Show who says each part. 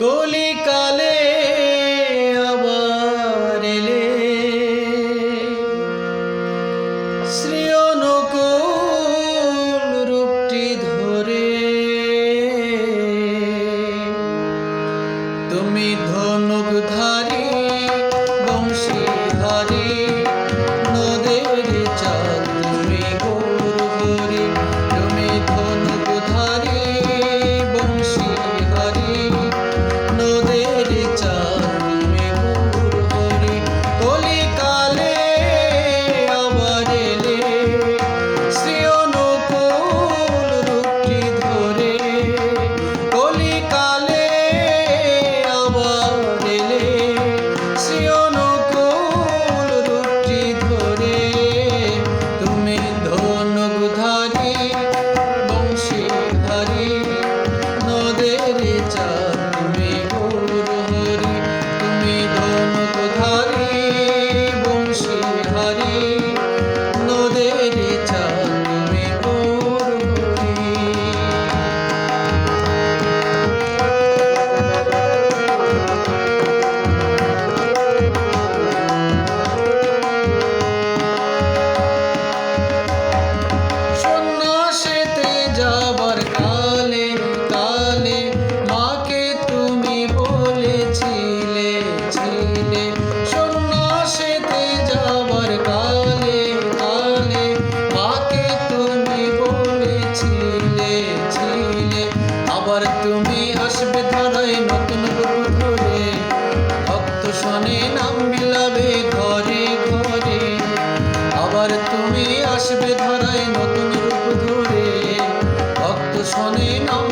Speaker 1: কলিকালে 这 দর্শনে নাম বিলাবে ঘরে ঘরে। আবার তুমি আসবে ধরায় নতুন রূপ ধরে। ভক্ত শোনে নাম